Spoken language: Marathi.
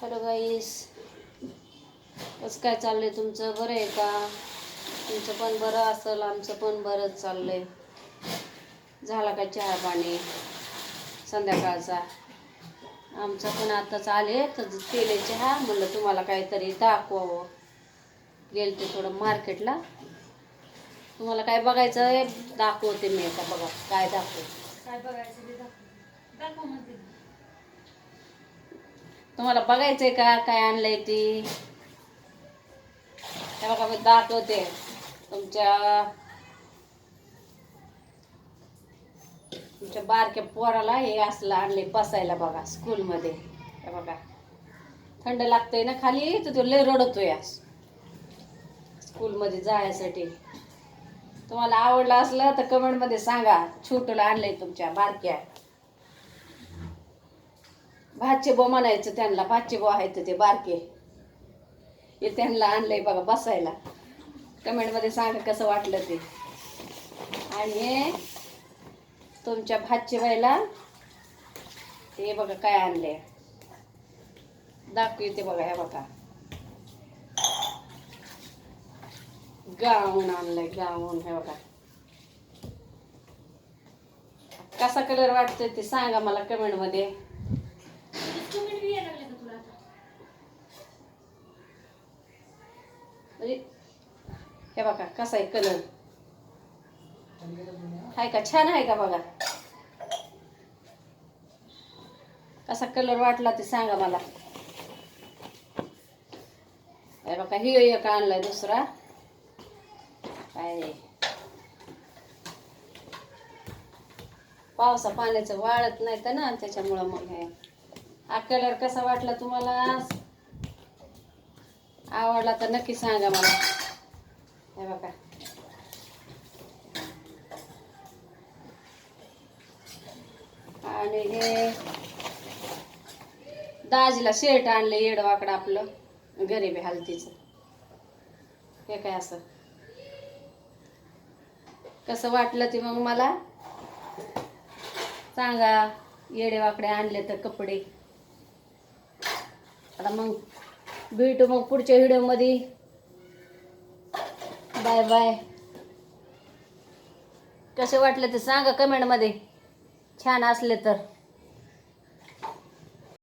हॅलो गाईस कसं काय चाललं आहे तुमचं? बरं आहे का? तुमचं पण बरं असेल आमचं पण बरंच चाललं आहे झाला का चहा पाणी? संध्याकाळचा. आमचं पण आताच आले तर केले चहा. म्हणलं तुम्हाला काहीतरी दाखवावं. गेल ते थोडं मार्केटला. तुम्हाला काय बघायचं आहे? दाखवते मी आता बघा. काय दाखवते? काय बघायचं दाखव दाखव म्हणते. तुम्हाला बघायचंय का? काय आणलंय ती? त्या बघा मी दाखवते तुमच्या तुमच्या बारक्या पोराला हे असलं आणले बसायला बघा स्कूलमध्ये हे बघा. थंड लागतंय ना खाली तर तो लय रडतो या स्कूलमध्ये जायसाठी. तुम्हाला आवडलं असलं तर कमेंटमध्ये सांगा छोटूला आणलंय तुमच्या बारक्या. भाचे बो म्हणायचं त्यांना भाचे बो आहेत ते बारके. हे त्यांना आणलंय बघा बसायला. कमेंटमध्ये सांगा कसं वाटलं ते. आणि हे तुमच्या भाचे बायला हे बघा काय आणले दाखवते बघा हे बघा. गाऊन आणलंय गाऊन हे बघा. कसा कलर वाटतोय ते सांगा मला कमेंटमध्ये comment बी यायला लागले का तुला आता? तरी हे बघा कसा आहे कलर आहे का? छान आहे का बघा? कसा कलर वाटला ते सांगा मला. हे बघा ही एक आणलाय दुसरा. काय? पावसा पाण्याचं वाळत नाही तर ना त्याच्यामुळं मग हे. हा कलर कसा वाटला तुम्हाला? आवडला तर नक्की सांगा मला. हे बघा. आणि हे दाजीला शर्ट आणलं येडवाकडं आपलं. गरीब आहे हलतीचं. हे काय असं? कसं वाटलं ते मग मला? सांगा. येडेवाकडे आणले तर कपडे. आता मग भेटू मग पुढच्या व्हिडिओमध्ये बाय बाय कसे वाटले ते सांगा कमेंटमध्ये छान असले तर.